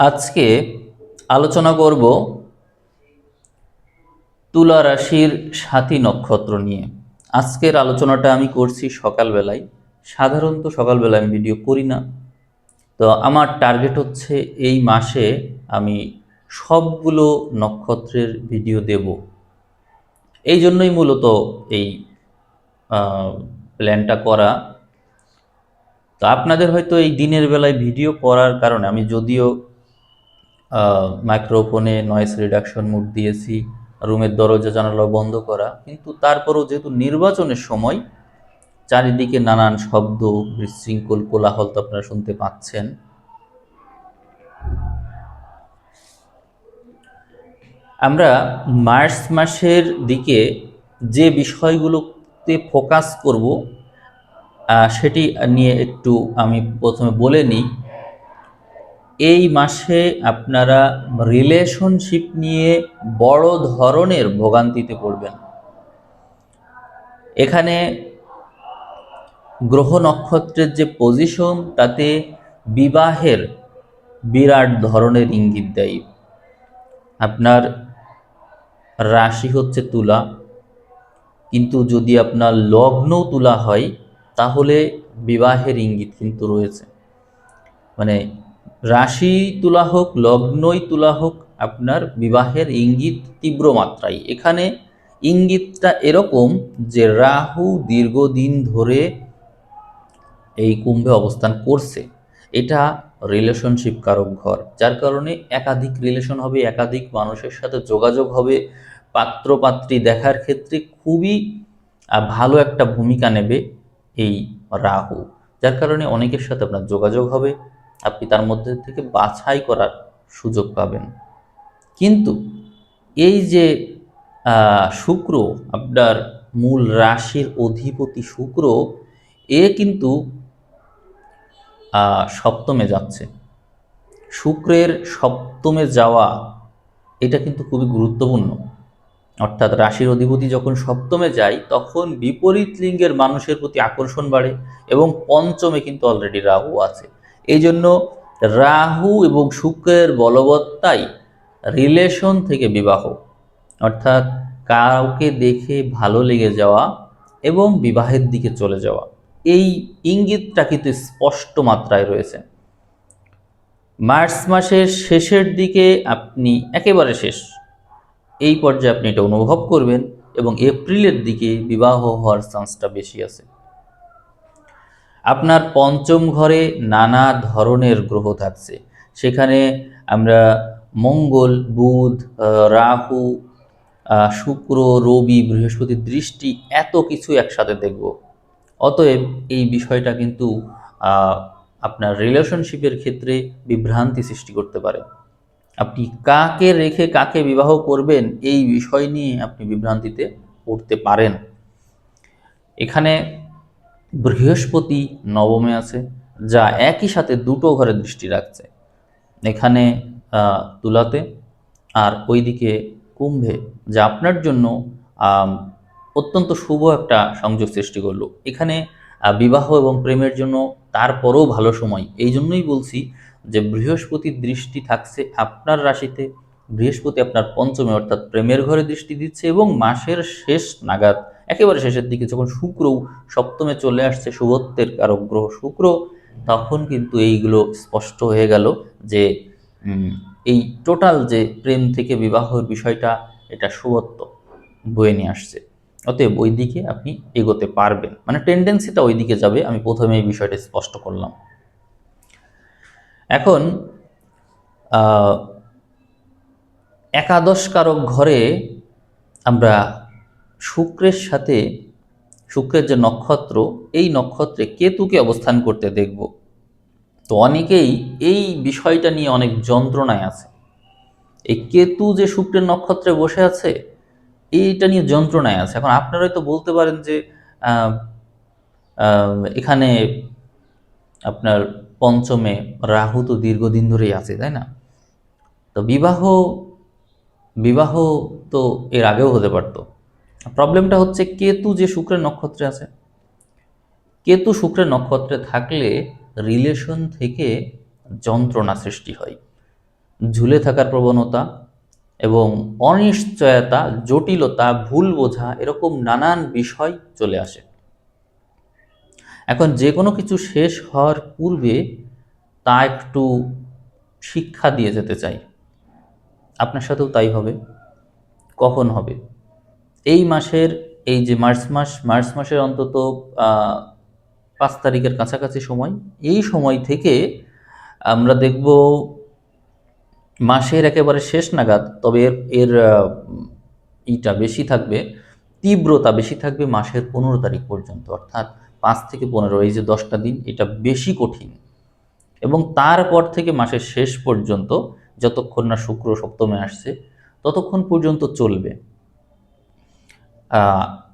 আজকে আলোচনা করব তুলা রাশির সাথী নক্ষত্র নিয়ে। আজকের আলোচনাটা আমি করছি সকালবেলায়। সাধারণত সকালবেলায় আমি ভিডিও করি না। তো আমার টার্গেট হচ্ছে এই মাসে আমি সবগুলো নক্ষত্রের ভিডিও দেব। এই জন্যই মূলত এই প্ল্যানটা করা। তো আপনাদের হয়তো এই দিনের বেলায় ভিডিও করার কারণে আমি যদিও মাইক্রোফোনে নয়েস রিডাকশন মুড দিয়েছি, রুমের দরজা জানালা বন্ধ করা। কিন্তু তারপরও যেহেতু নির্বাচনের সময়, চারিদিকে নানান শব্দ, বিশৃঙ্খল, কোলাহল তো আপনারা শুনতে পাচ্ছেন। আমরা মার্চ মাসের দিকে যে বিষয়গুলোতে ফোকাস করব সেটি নিয়ে একটু আমি প্রথমে বলে নিই। এই মাসে আপনারা রিলেশনশিপ নিয়ে বড় ধরনের ভোগান্তিতে পড়বেন। এখানে গ্রহ নক্ষত্রের যে পজিশন তাতে বিবাহের বিরাট ধরনের ইঙ্গিত দেয়। আপনার রাশি হচ্ছে তুলা। কিন্তু যদি আপনার লগ্ন তুলা হয়, তাহলে বিবাহের ইঙ্গিত কিন্তু রয়েছে। মানে রাশি তুলা হোক, লগ্নই তুলা হোক, আপনার বিবাহের ইঙ্গিত তীব্র মাত্রায়। এখানে ইঙ্গিতটা এরকম যে রাহু দীর্ঘদিন ধরে এই কুম্ভে অবস্থান করছে। এটা রিলেশনশিপ কারক ঘর, যার কারণে একাধিক রিলেশন হবে, একাধিক মানুষের সাথে যোগাযোগ হবে। পাত্র পাত্রী দেখার ক্ষেত্রে খুবই ভালো একটা ভূমিকা নেবে এই রাহু, যার কারণে অনেকের সাথে আপনার যোগাযোগ হবে। আপনি তার মধ্যে থেকে বাছাই করার সুযোগ পাবেন। কিন্তু এই যে শুক্র, আপনার মূল রাশির অধিপতি শুক্র, এ কিন্তু সপ্তমে যাচ্ছে। শুক্রের সপ্তমে যাওয়া, এটা কিন্তু খুবই গুরুত্বপূর্ণ। অর্থাৎ রাশির অধিপতি যখন সপ্তমে যায়, তখন বিপরীত লিঙ্গের মানুষের প্রতি আকর্ষণ বাড়ে এবং পঞ্চমে কিন্তু অলরেডি রাহু আছে। এই জন্য রাহু এবং শুক্রের বলবত্তাই রিলেশন থেকে বিবাহ। অর্থাৎ কাউকে দেখে ভালো লেগে যাওয়া এবং বিবাহের দিকে চলে যাওয়া। এই ইঙ্গিতটা কিন্তু স্পষ্ট মাত্রায় রয়েছে। মার্চ মাসের শেষের দিকে আপনি একেবারে শেষ। এই পর্যায়ে আপনি এটা অনুভব করবেন এবং এপ্রিলের দিকে বিবাহ হওয়ার চান্সটা বেশি আছে। আপনার পঞ্চম ঘরে নানা ধরনের গ্রহ থাকছে। সেখানে আমরা মঙ্গল, বুধ রাহু শুক্র, রবি বৃহস্পতির দৃষ্টি এত কিছু একসাথে দেখব। অতএব এই বিষয়টা কিন্তু আপনার রিলেশনশিপের ক্ষেত্রে বিভ্রান্তি সৃষ্টি করতে পারে। আপনি কাকে রেখে কাকে বিবাহ করবেন এই বিষয় নিয়ে আপনি বিভ্রান্তিতে পড়তে পারেন। এখানে বৃহস্পতি নবমে আছে, যা একই সাথে দুটো ঘরে দৃষ্টি রাখছে। এখানে তুলাতে, আর ওইদিকে কুম্ভে, যা আপনার জন্য অত্যন্ত শুভ একটা সংযোগ সৃষ্টি করল। এখানে বিবাহ এবং প্রেমের জন্য তারপরেও ভালো সময়। এই জন্যই বলছি যে, বৃহস্পতির দৃষ্টি থাকছে আপনার রাশিতে। বৃহস্পতি আপনার পঞ্চমে, অর্থাৎ প্রেমের ঘরে দৃষ্টি দিচ্ছে এবং মাসের শেষ নাগাদ একেবারে শেষের দিকে যখন শুক্র সপ্তমে চলে আসছে শুভত্বের কারক গ্রহ শুক্র, তখন কিন্তু এইগুলো স্পষ্ট হয়ে গেল যে এই টোটাল যে প্রেম থেকে বিবাহর বিষয়টা, এটা শুভত্ব বয়ে নিয়ে আসছে। অতএব ওই দিকে আপনি এগোতে পারবেন। মানে টেন্ডেন্সিটা ওই দিকে যাবে, আমি প্রথমে এই বিষয়টা স্পষ্ট করলাম। এখন একাদশ কারক ঘরে আমরা শুক্রের সাথে, শুক্রের যে নক্ষত্র, এই নক্ষত্রে কেতুকে অবস্থান করতে দেখব। তো অনেকেই এই বিষয়টা নিয়ে অনেক যন্ত্রণায় আছে। এই কেতু যে শুক্রের নক্ষত্রে বসে আছে, এইটা নিয়ে যন্ত্রণায় আছে। এখন আপনারাই তো বলতে পারেন যে এখানে আপনার পঞ্চমে রাহু তো দীর্ঘদিন ধরেই আছে, তাই না? তো বিবাহ বিবাহ তো এর আগেও হতে পারতো। প্রবলেমটা হচ্ছে কেতু যে শুক্রের নক্ষত্রে আছে। কেতু শুক্রের নক্ষত্রে থাকলে রিলেশন থেকে যন্ত্রণা সৃষ্টি হয়। ঝুলে থাকার প্রবণতা এবং অনিশ্চয়তা, জটিলতা, ভুল বোঝা এরকম নানান বিষয় চলে আসে। এখন যে কোনো কিছু শেষ হওয়ার পূর্বে তা একটু শিক্ষা দিয়ে যেতে চাই। আপনার সাথেও তাই হবে। কখন হবে? এই মাসের, এই যে মার্চ মাস, মার্চ মাসের অন্তত পাঁচ তারিখের কাছাকাছি সময়, এই সময় থেকে আমরা দেখব মাসের একেবারে শেষ নাগাদ, তবে এর এর ইটা বেশি থাকবে, তীব্রতা বেশি থাকবে মাসের পনেরো তারিখ পর্যন্ত, অর্থাৎ পাঁচ থেকে পনেরো, এই যে দশটা দিন, এটা বেশি কঠিন। এবং তারপর থেকে মাসের শেষ পর্যন্ত, যতক্ষণ না শুক্র সপ্তমে আসছে, ততক্ষণ পর্যন্ত চলবে।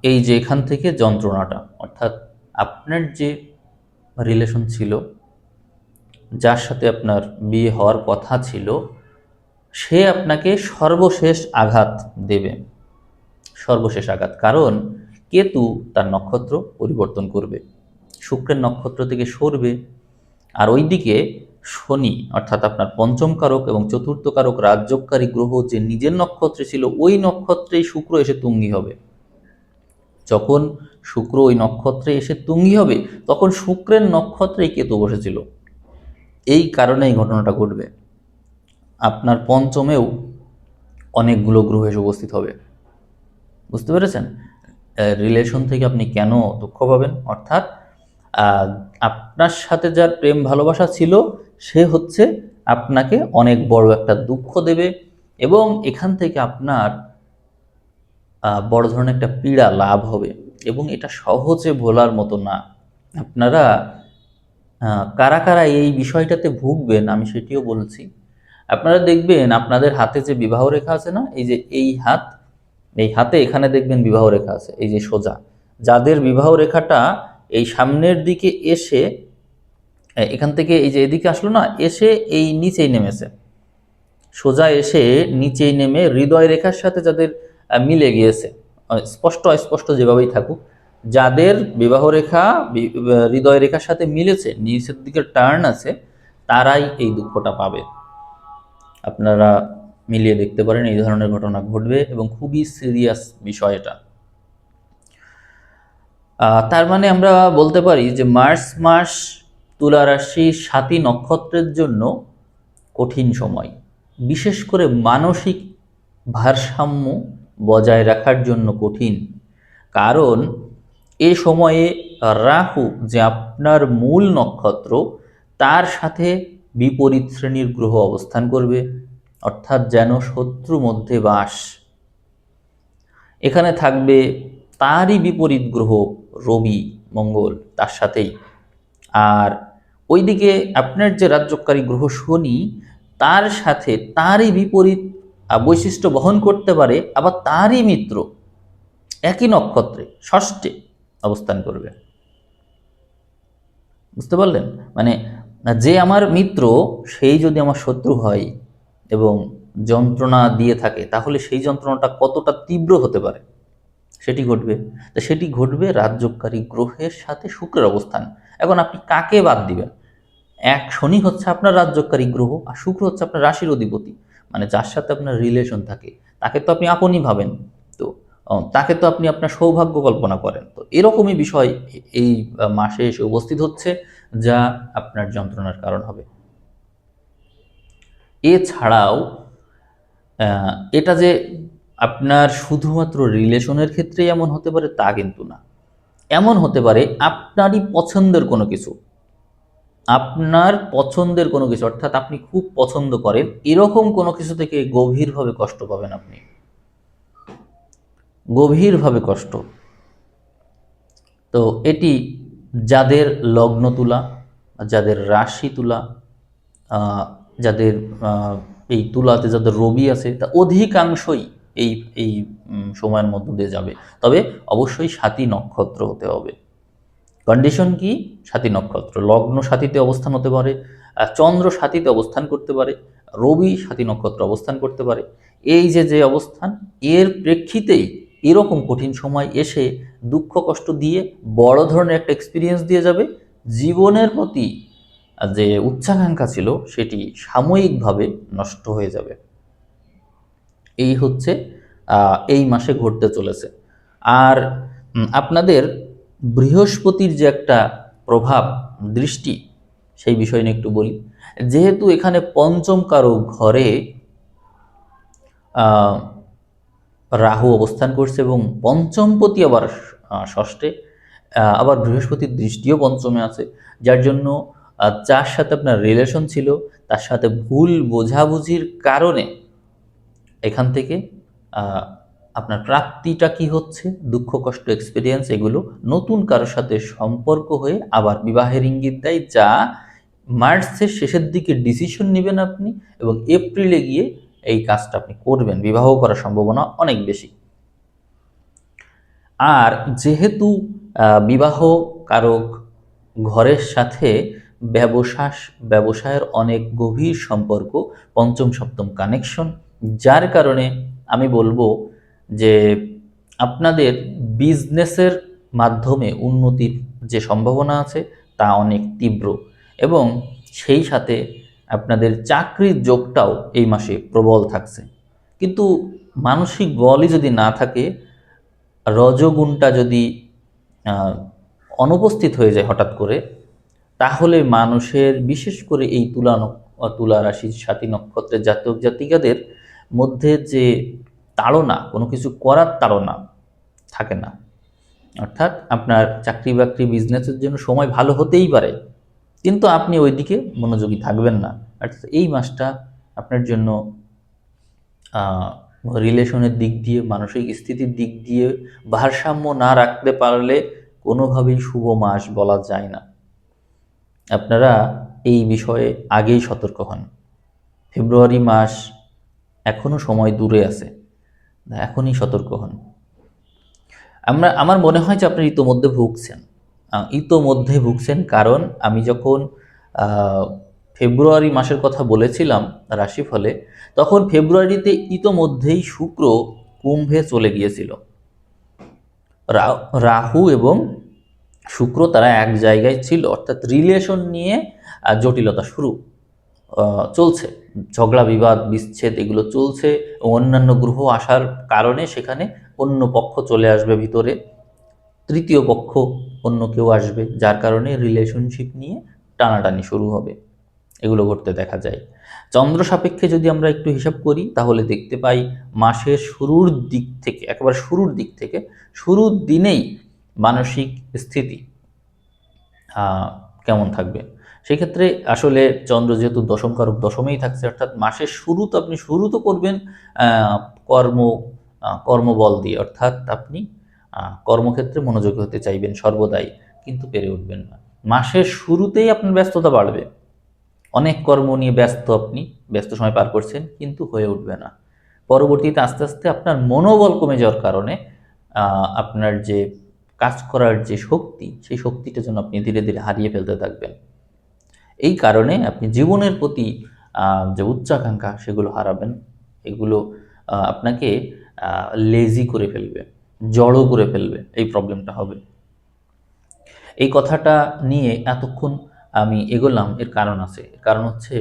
এই যে এখান থেকে যন্ত্রণাটা, অর্থাৎ আপনার যে রিলেশন ছিল, যার সাথে আপনার বিয়ে হওয়ার কথা ছিল, সে আপনাকে সর্বশেষ আঘাত দেবে। সর্বশেষ আঘাত। কারণ কেতু তার নক্ষত্র পরিবর্তন করবে। শুক্রের নক্ষত্র থেকে সরবে। আর ওইদিকে শনি, অর্থাৎ আপনার পঞ্চম কারক এবং চতুর্থ কারক রাজ্যকারী গ্রহ যে নিজের নক্ষত্রে ছিল, ওই নক্ষত্রেই শুক্র এসে তুঙ্গি হবে। যখন শুক্র ওই নক্ষত্রে এসে তুঙ্গি হবে, তখন শুক্রের নক্ষত্রেই কেতু বসেছিল। এই কারণে এই ঘটনাটা ঘটবে। আপনার পঞ্চমেও অনেকগুলো গ্রহ এসে উপস্থিত হবে। বুঝতে পেরেছেন? রিলেশন থেকে আপনি কেন দুঃখ পাবেন? অর্থাৎ আপনার সাথে যার প্রেম ভালোবাসা ছিল, সে হচ্ছে আপনাকে অনেক বড় একটা দুঃখ দেবে এবং এখান থেকে আপনার বড় ধরনের একটা পীড়া লাভ হবে। এবং এটা সহজে ভোলার মতো না। আপনারা কারা কারা এই বিষয়টাতে ভুগবেন, আমি সেটিও বলছি। আপনারা দেখবেন, আপনাদের হাতে যে বিবাহ রেখা আছে না, এই যে এই হাত, এই হাতে এখানে দেখবেন বিবাহ রেখা আছে, এই যে সোজা। যাদের বিবাহ রেখাটা এই সামনের দিকে এসে এখান থেকে এই যে এদিকে আসলো না, এসে এই নিচেই নেমেছে। সোজা এসে নিচেই নেমে হৃদয় রেখার সাথে যাদের মিলে গিয়েছে। স্পষ্ট অস্পষ্ট যেভাবেই থাকুক, যাদের বিবাহ রেখা হৃদয় রেখার সাথে মিলেছে, নিচের দিকে টার্ন আছে, তারাই এই দুঃখটা পাবে। আপনারা মিলিয়ে দেখতে পারেন, এই ধরনের ঘটনা ঘটবে এবং খুবই সিরিয়াস বিষয় এটা। তার মানে আমরা বলতে পারি যে মার্চ মাস তুলা রাশি সাতী নক্ষত্রের জন্য কঠিন সময়। বিশেষ করে মানসিক ভারসাম্য বজায় রাখার জন্য কঠিন। কারণ, এ সময়ে রাহু যে আপনার মূল নক্ষত্র, তার সাথে বিপরীত শ্রেণির গ্রহ অবস্থান করবে, অর্থাৎ যেন শত্রু মধ্যে বাস। এখানে থাকবে তারই বিপরীত গ্রহ রবি, মঙ্গল, তার সাথেই। আর ওইদিকে আপনার যে রাজ্যকারী গ্রহ শনি, তার সাথে তারই বিপরীত বৈশিষ্ট্য বহন করতে পারে, আবার তারই মিত্র একই নক্ষত্রে ষষ্ঠে অবস্থান করবে। বুঝতে পারলেন? মানে যে আমার মিত্র, সেই যদি আমার শত্রু হয় এবং যন্ত্রণা দিয়ে থাকে, তাহলে সেই যন্ত্রণাটা কতটা তীব্র হতে পারে? সেটি ঘটবে। তা সেটি ঘটবে রাজ্যকারী গ্রহের সাথে শুক্রের অবস্থান। এখন আপনি কাকে বাদ দিবেন? এক শনি হচ্ছে আপনার রাজ্যকারী গ্রহ, আর শুক্র হচ্ছে আপনার রাশির অধিপতি। মানে যার সাথে আপনার রিলেশন থাকে, তাকে তো আপনি আপনই ভাবেন। তো তাকে তো আপনি আপনার সৌভাগ্য কল্পনা করেন। তো এরকমই বিষয় এই মাসে এসে উপস্থিত হচ্ছে, যা আপনার যন্ত্রণার কারণ হবে। এছাড়াও এটা যে আপনার শুধুমাত্র রিলেশনের ক্ষেত্রেই এমন হতে পারে, তা কিন্তু না। এমন হতে পারে, আপনারই পছন্দের কোনো কিছু আপনার পছন্দের কোনো কিছু, অর্থাৎ আপনি খুব পছন্দ করেন, এরকম কোনো কিছু থেকে গভীরভাবে কষ্ট পাবেন আপনি। গভীরভাবে কষ্ট। তো এটি যাদের লগ্ন তুলা, যাদের রাশি তুলা যাদের এই তুলাতে যাদের রবি আছে, তা অধিকাংশই এই এই সময়ের মধ্য দিয়ে যাবে। তবে অবশ্যই সাতী নক্ষত্র হতে হবে। কন্ডিশন কি? সাতী নক্ষত্র। লগ্ন সাথীতে অবস্থান হতে পারে চন্দ্র সাথীতে অবস্থান করতে পারে, রবি সাথী নক্ষত্র অবস্থান করতে পারে। এই যে যে অবস্থান, এর প্রেক্ষিতেই এরকম কঠিন সময় এসে দুঃখ কষ্ট দিয়ে বড় ধরনের একটা এক্সপিরিয়েন্স দিয়ে যাবে। জীবনের প্রতি যে উচ্চাকাঙ্ক্ষা ছিল, সেটি সাময়িকভাবে নষ্ট হয়ে যাবে। এই হচ্ছে এই মাসে ঘটতে চলেছে। আর আপনাদের বৃহস্পতির যে একটা প্রভাব, দৃষ্টি, সেই বিষয় নিয়ে একটু বলি। যেহেতু এখানে পঞ্চম কারও ঘরে রাহু অবস্থান করছে এবং পঞ্চমপতি আবার ষষ্ঠে আবার বৃহস্পতির দৃষ্টিও পঞ্চমে আছে। যার জন্য যার সাথে আপনার রিলেশন ছিল, তার সাথে ভুল বোঝাবুঝির কারণে এখান থেকে আপনার প্রাপ্তিটা কি হচ্ছে, দুঃখ, কষ্ট এক্সপিরিয়েন্স এগুলো নতুন কারোর সাথে সম্পর্ক হয়ে আবার বিবাহের ইঙ্গিত দেয়, যা মার্চের শেষের দিকে ডিসিশন নেবেন আপনি এবং এপ্রিলে গিয়ে এই কাজটা আপনি করবেন। বিবাহ করার সম্ভাবনা অনেক বেশি। আর যেহেতু বিবাহ কারক ঘরের সাথে ব্যবসা ব্যবসায়ের অনেক গভীর সম্পর্ক, পঞ্চম, সপ্তম কানেকশন যার কারণে আমি বলব যে আপনাদের বিজনেসের মাধ্যমে উন্নতির যে সম্ভাবনা আছে তা অনেক তীব্র এবং সেই সাথে আপনাদের চাকরির যোগটাও এই মাসে প্রবল থাকছে। কিন্তু মানসিক বলই যদি না থাকে, রজগুণটা যদি অনুপস্থিত হয়ে যায় হঠাৎ করে, তাহলে মানুষের বিশেষ করে এই তুলা তুলা রাশির সাথী নক্ষত্রের জাতক জাতিকাদের মধ্যে যে তাড়না, কোনো কিছু করার তাড়না থাকে না। অর্থাৎ আপনার চাকরি বাকরি বিজনেসের জন্য সময় ভালো হতেই পারে, কিন্তু আপনি ওইদিকে মনোযোগী থাকবেন না। অর্থাৎ এই মাসটা আপনার জন্য রিলেশনের দিক দিয়ে, মানসিক স্থিতির দিক দিয়ে ভারসাম্য না রাখতে পারলে কোনোভাবেই শুভ মাস বলা যায় না। আপনারা এই বিষয়ে আগেই সতর্ক হন। ফেব্রুয়ারি মাস এখনও সময় দূরে আছে। এখনই সতর্ক হন। আমরা, আমার মনে হয় যে আপনি ইতোমধ্যে ভুগছেন। ইতোমধ্যে ভুগছেন কারণ আমি যখন ফেব্রুয়ারি মাসের কথা বলেছিলাম রাশিফলে, তখন ফেব্রুয়ারিতে ইতোমধ্যেই শুক্র কুম্ভে চলে গিয়েছিল। রাহু এবং শুক্র তারা এক জায়গায় ছিল, অর্থাৎ রিলেশন নিয়ে জটিলতা শুরু চলছে। ঝগড়া, বিবাদ, বিচ্ছেদ এগুলো চলছে এবং অন্যান্য গ্রহ আসার কারণে সেখানে অন্য পক্ষ চলে আসবে ভিতরে, তৃতীয় পক্ষ অন্য কেউ আসবে, যার কারণে রিলেশনশিপ নিয়ে টানাটানি শুরু হবে। এগুলো ঘটতে দেখা যায়। চন্দ্র সাপেক্ষে যদি আমরা একটু হিসাব করি, তাহলে দেখতে পাই মাসের শুরুর দিক থেকে, একেবারে শুরুর দিক থেকে, শুরুর দিনেই মানসিক স্থিতি কেমন থাকবে? সেক্ষেত্রে আসলে চন্দ্র যেহেতু দশম কারক দশমেই থাকছে, অর্থাৎ মাসের শুরু তো আপনি শুরু তো করবেন কর্ম কর্মবল দিয়ে, অর্থাৎ আপনি কর্মক্ষেত্রে মনোযোগী হতে চাইবেন সর্বদাই, কিন্তু পেরে উঠবেন না। মাসের শুরুতেই আপনার ব্যস্ততা বাড়বে। অনেক কর্ম নিয়ে ব্যস্ত আপনি, ব্যস্ত সময় পার করছেন, কিন্তু হয়ে উঠবে না। পরবর্তীতে আস্তে আস্তে আপনার মনোবল কমে যাওয়ার কারণে আপনার যে কাজ করার যে শক্তি, সেই শক্তিটা যেন আপনি ধীরে ধীরে হারিয়ে ফেলতে থাকবেন। এই কারণে আপনি জীবনের প্রতি যে উচ্চাকাঙ্ক্ষা সেগুলো হারাবেন, এগুলো আপনাকে লেজি করে ফেলবে, জড়ো করে ফেলবে, এই প্রবলেমটা হবে। এই কথাটা নিয়ে এতক্ষণ আমি এগোলাম, এর কারণ আছে। কারণ হচ্ছে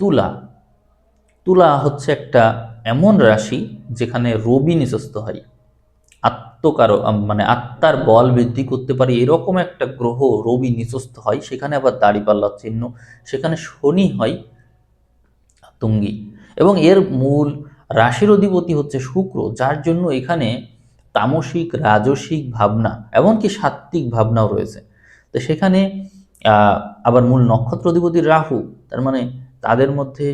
তুলা। তুলা হচ্ছে একটা এমন রাশি যেখানে রবি নিচস্থ হয়। আত্মকার মানে আত্মার বল বৃদ্ধি করতে পারে, এরকম একটা গ্রহ রবি নিচস্থ হয়, সেখানে আবার দাড়িপাল্লার চিহ্ন, সেখানে শনি হয় তুঙ্গি। এবং এর মূল রাশির অধিপতি হচ্ছে শুক্র, যার জন্য এখানে তামসিক, রাজসিক ভাবনা, এমনকি সাত্ত্বিক ভাবনাও রয়েছে। তো সেখানে আবার মূল নক্ষত্র অধিপতি রাহু, তার মানে তাদের মধ্যে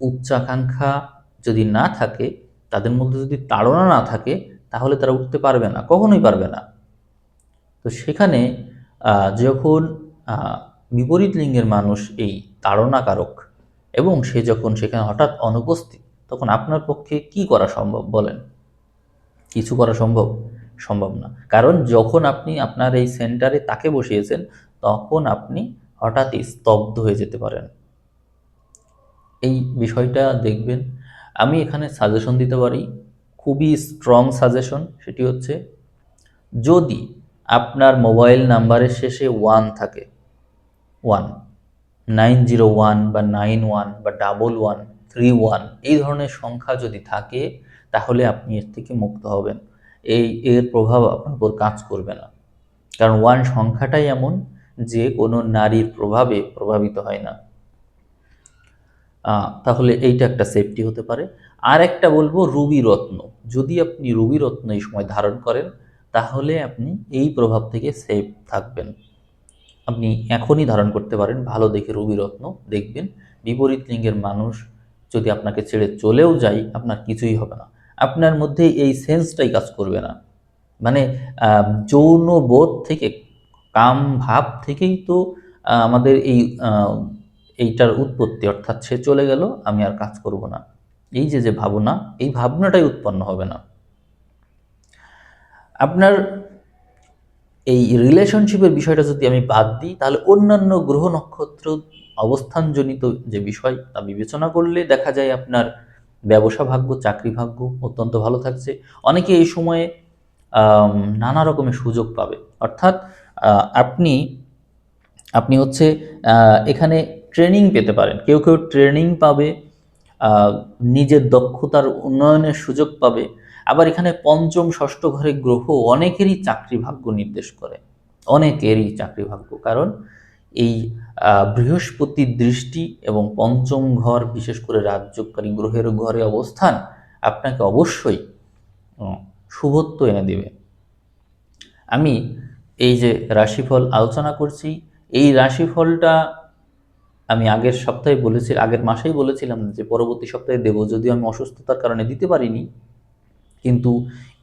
উচ্চাকাঙ্ক্ষা যদি না থাকে, তাদের মধ্যে যদি তাড়না না থাকে তাহলে তারা উঠতে পারবে না, কখনোই পারবে না। তো সেখানে যখন বিপরীত লিঙ্গের মানুষ এই তাড়নাকারক এবং সে যখন সেখানে হঠাৎ অনুপস্থিত, তখন আপনার পক্ষে কি করা সম্ভব বলেন? কিছু করা সম্ভব? সম্ভব না। কারণ যখন আপনি আপনার এই সেন্টারে তাকে বসিয়েছেন, তখন আপনি হঠাৎই স্তব্ধ হয়ে যেতে পারেন। এই বিষয়টা দেখবেন। আমি এখানে সাজেশন দিতে পারি। খুবই স্ট্রং সাজেশন সেটি হচ্ছে, যদি আপনার মোবাইল নাম্বারের শেষে ওয়ান থাকে ওয়ান নাইন জিরো ওয়ান বা নাইন ওয়ান বা ডাবল ওয়ান থ্রি ওয়ান এই ধরনের সংখ্যা যদি থাকে, তাহলে আপনি এর থেকে মুক্ত হবেন। এই, এর প্রভাব আপনার উপর কাজ করবে না। কারণ ওয়ান সংখ্যাটাই এমন যে কোনো নারীর প্রভাবে প্রভাবিত হয় না। তাহলে এইটা একটা সেফটি হতে পারে। আর একটা বলব রুবি রত্ন। যদি আপনি রুবি রত্ন এই সময় ধারণ করেন তাহলে আপনি এই প্রভাব থেকে সেফ থাকবেন। আপনি এখনই ধারণ করতে পারেন ভালো দেখে রুবি রত্ন দেখবেন। বিপরীত লিঙ্গের মানুষ যদি আপনাকে ছেড়ে চলেও যায় আপনার কিছুই হবে না। আপনার মধ্যে এই সেন্সটাই কাজ করবে না। মানে আহ, যৌন বোধ থেকে কাম ভাব থেকেই তো আমাদের এই এইটার উৎপত্তি, অর্থাৎ সে চলে গেল, আমি আর কাজ করব না। এই যে যে ভাবনা, এই ভাবনাটাই উৎপন্ন হবে না। আপনার এই রিলেশনশিপের বিষয়টা যদি আমি বাদ দিই, তাহলে অন্যান্য গ্রহ নক্ষত্র অবস্থানজনিত যে বিষয়, তা বিবেচনা করলে দেখা যায় আপনার ব্যবসা ভাগ্য, চাকরি ভাগ্য অত্যন্ত ভালো থাকছে। অনেকে এই সময়ে নানা রকমের সুযোগ পাবে। অর্থাৎ আপনি আপনি হচ্ছে এখানে ট্রেনিং পেতে পারেন। কেউ কেউ ট্রেনিং পাবে নিজের দক্ষতার উন্নয়নের সুযোগ পাবে। আবার এখানে পঞ্চম, ষষ্ঠ ঘরে গ্রহ অনেকেরই চাকরি ভাগ্য নির্দেশ করে। অনেকেরই চাকরি ভাগ্য। কারণ এই বৃহস্পতির দৃষ্টি এবং পঞ্চম ঘর, বিশেষ করে রাজ্যকারী গ্রহের ঘরে অবস্থান আপনাকে অবশ্যই শুভত্ব এনে দেবে। আমি এই যে রাশিফল আলোচনা করছি, এই রাশিফলটা আমি আগের সপ্তাহে বলেছি, আগের মাসেই বলেছিলাম যে পরবর্তী সপ্তাহে দেব। যদিও আমি অসুস্থতার কারণে দিতে পারিনি, কিন্তু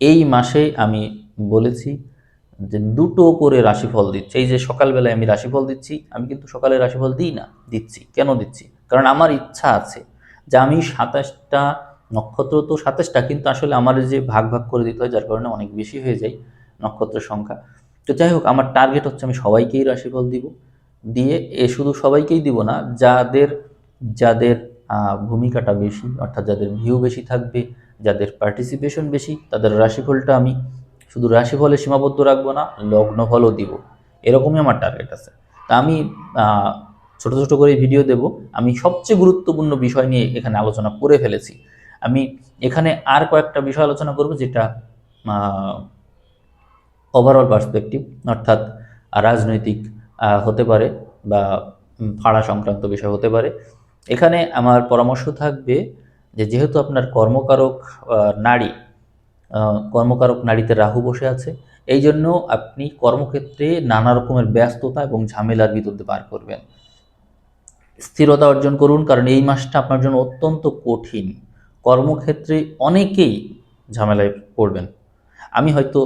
এই মাসে আমি বলেছি যে দুটো করে রাশিফল দিচ্ছি। এই যে সকালবেলায় আমি রাশিফল দিচ্ছি, আমি কিন্তু সকালে রাশিফল দিই না, দিচ্ছি। কেন দিচ্ছি? কারণ আমার ইচ্ছা আছে যে আমি সাতাশটা, নক্ষত্র তো সাতাশটা, কিন্তু আসলে আমার যে ভাগ ভাগ করে দিতে হয়, যার কারণে অনেক বেশি হয়ে যায় নক্ষত্রের সংখ্যা। তো যাই হোক, আমার টার্গেট হচ্ছে আমি সবাইকেই রাশিফল দিব। দিয়ে এ শুধু সবাইকেই দিব না, যাদের যাদের ভূমিকাটা বেশি, অর্থাৎ যাদের ভিউ বেশি থাকবে, যাদের পার্টিসিপেশন বেশি, তাদের রাশিফলটা আমি শুধু রাশিফলে সীমাবদ্ধ রাখব না, লগ্নফলও দিব। এরকমই আমার টার্গেট আছে। তা আমি ছোট ছোট করে ভিডিও দেব। আমি সবচেয়ে গুরুত্বপূর্ণ বিষয় নিয়ে এখানে আলোচনা করে ফেলেছি। আমি এখানে আর কয়েকটা বিষয় আলোচনা করব যেটা ওভারঅল পার্সপেক্টিভ অর্থাৎ রাজনৈতিক হতে পারে বা ফাড়া সংক্রান্ত বিষয় হতে পারে। এখানে আমার পরামর্শ থাকবে যে, যেহেতু আপনার কর্মকারক নারী কর্মকারক নারীতে রাহু বসে আছে এই জন্য আপনি কর্মক্ষেত্রে নানা রকমের ব্যস্ততা এবং ঝামেলার দিয়ে পার করবেন। স্থিরতা অর্জন করুন, কারণ এই মাসটা আপনার জন্য অত্যন্ত কঠিন। কর্মক্ষেত্রে অনেকেই ঝামেলায় পড়বেন। আমি হয়তো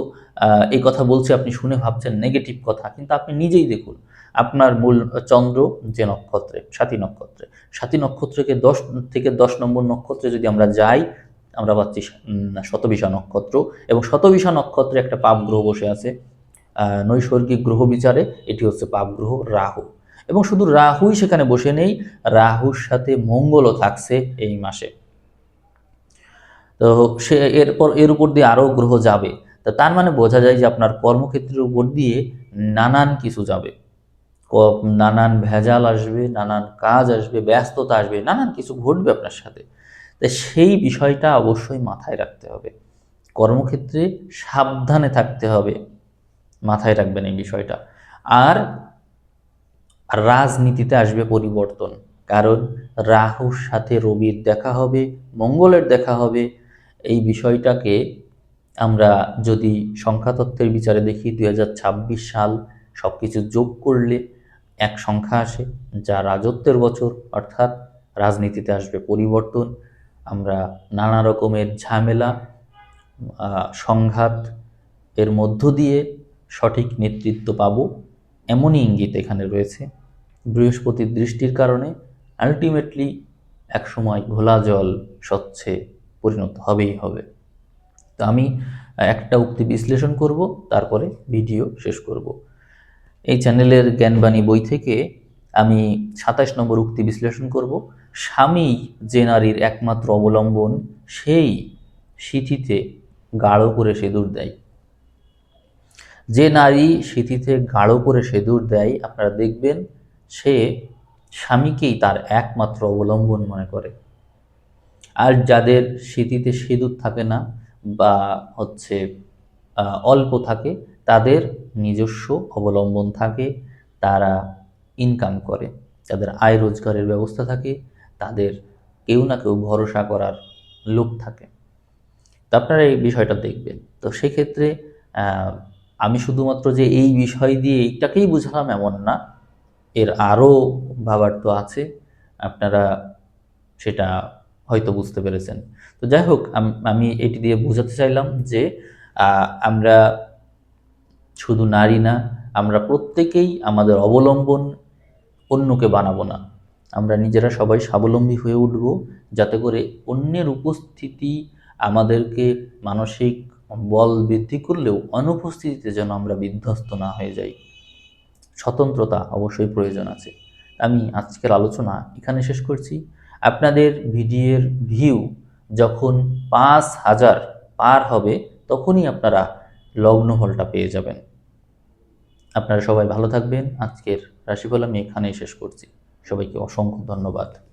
এই কথা বলছি, আপনি শুনে ভাবছেন নেগেটিভ কথা, কিন্তু আপনি নিজেই দেখুন, আপনার মূল চন্দ্র যে নক্ষত্রে, সাতী নক্ষত্রে, সাতী নক্ষত্রকে দশ থেকে দশ নম্বর নক্ষত্রে যদি আমরা যাই, আমরা পাচ্ছি শতবিশা নক্ষত্র, এবং শতবিশা নক্ষত্রে একটা পাপ গ্রহ বসে আছে নৈসর্গিক গ্রহ বিচারে, এটি হচ্ছে পাপ গ্রহ রাহু, এবং শুধু রাহুই সেখানে বসে নেই, রাহুর সাথে মঙ্গলও থাকছে এই মাসে। তো সে, এরপর, এর উপর দিয়ে আরও গ্রহ যাবে তো তার মানে বোঝা যায় যে আপনার কর্মক্ষেত্রের উপর দিয়ে নানান কিছু যাবে। নানান ভেজাল আসবে, নানান কাজ আসবে, ব্যস্ততা আসবে, নানান কিছু ঘটবে আপনার সাথে। তো সেই বিষয়টা অবশ্যই মাথায় রাখতে হবে। কর্মক্ষেত্রে সাবধানে থাকতে হবে। মাথায় রাখবেন এই বিষয়টা। আর রাজনীতিতে আসবে পরিবর্তন। কারণ রাহুর সাথে রবির দেখা হবে, মঙ্গলের দেখা হবে। এই বিষয়টাকে আমরা যদি সংখ্যাতত্ত্বের বিচারে দেখি দু হাজার ছাব্বিশ সাল সব কিছু যোগ করলে এক সংখ্যা আসে, যা রাজত্বের বছর, অর্থাৎ রাজনীতিতে আসবে পরিবর্তন। আমরা নানা রকমের ঝামেলা সংঘাত এর মধ্য দিয়ে সঠিক নেতৃত্ব পাবো এমনই ইঙ্গিত এখানে রয়েছে। বৃহস্পতির দৃষ্টির কারণে আলটিমেটলি একসময় ঘোলা জল স্বচ্ছে পরিণত হবেই হবে। তো আমি একটা উক্তি বিশ্লেষণ করব, তারপরে ভিডিও শেষ করব। এই চ্যানেলের জ্ঞানবাণী বই থেকে আমি সাতাশ নম্বর উক্তি বিশ্লেষণ করব। স্বামী যে নারীর একমাত্র অবলম্বন, সেই সিথিতে গাঢ় করে সিঁদুর দেয়। যে নারী সিঁথিতে গাঢ় করে সিঁদুর দেয়, আপনারা দেখবেন সে স্বামীকেই তার একমাত্র অবলম্বন মনে করে। আর যাদের স্মৃতিতে সিঁদুর থাকে না বা হচ্ছে অল্প থাকে, তাদের নিজস্ব অবলম্বন থাকে, তারা ইনকাম করে। তাদের আয় রোজগারের ব্যবস্থা থাকে, তাদের কেউ না কেউ ভরসা করার লোক থাকে। তো আপনারা এই বিষয়টা দেখবেন। তো সেক্ষেত্রে আমি শুধুমাত্র যে এই বিষয় দিয়ে এইটাকেই বুঝালাম এমন না, এর আরও ভাবার্থ আছে। আপনারা সেটা হয়তো বুঝতে পেরেছেন। তো যাই হোক, আম- এটি দিয়ে বোঝাতে চাইলাম যে আমরা শুধু নারী না, আমরা প্রত্যেকেই আমাদের অবলম্বন অন্যকে বানাবো না। আমরা নিজেরা সবাই স্বাবলম্বী হয়ে উঠব, যাতে করে অন্যের উপস্থিতি আমাদেরকে মানসিক বল বৃদ্ধি করলেও অনুপস্থিতিতে যেন আমরা বিধ্বস্ত না হয়ে যাই। স্বতন্ত্রতা অবশ্যই প্রয়োজন আছে। আমি আজকের আলোচনা এখানে শেষ করছি। আপনাদের ভিডিওর ভিউ যখন পাঁচ হাজার পার হবে, তখনই আপনারা লগ্ন হলটা পেয়ে যাবেন। আপনারা সবাই ভালো থাকবেন। আজকের রাশিফল আমি এখানেই শেষ করছি। সবাইকে অসংখ্য ধন্যবাদ।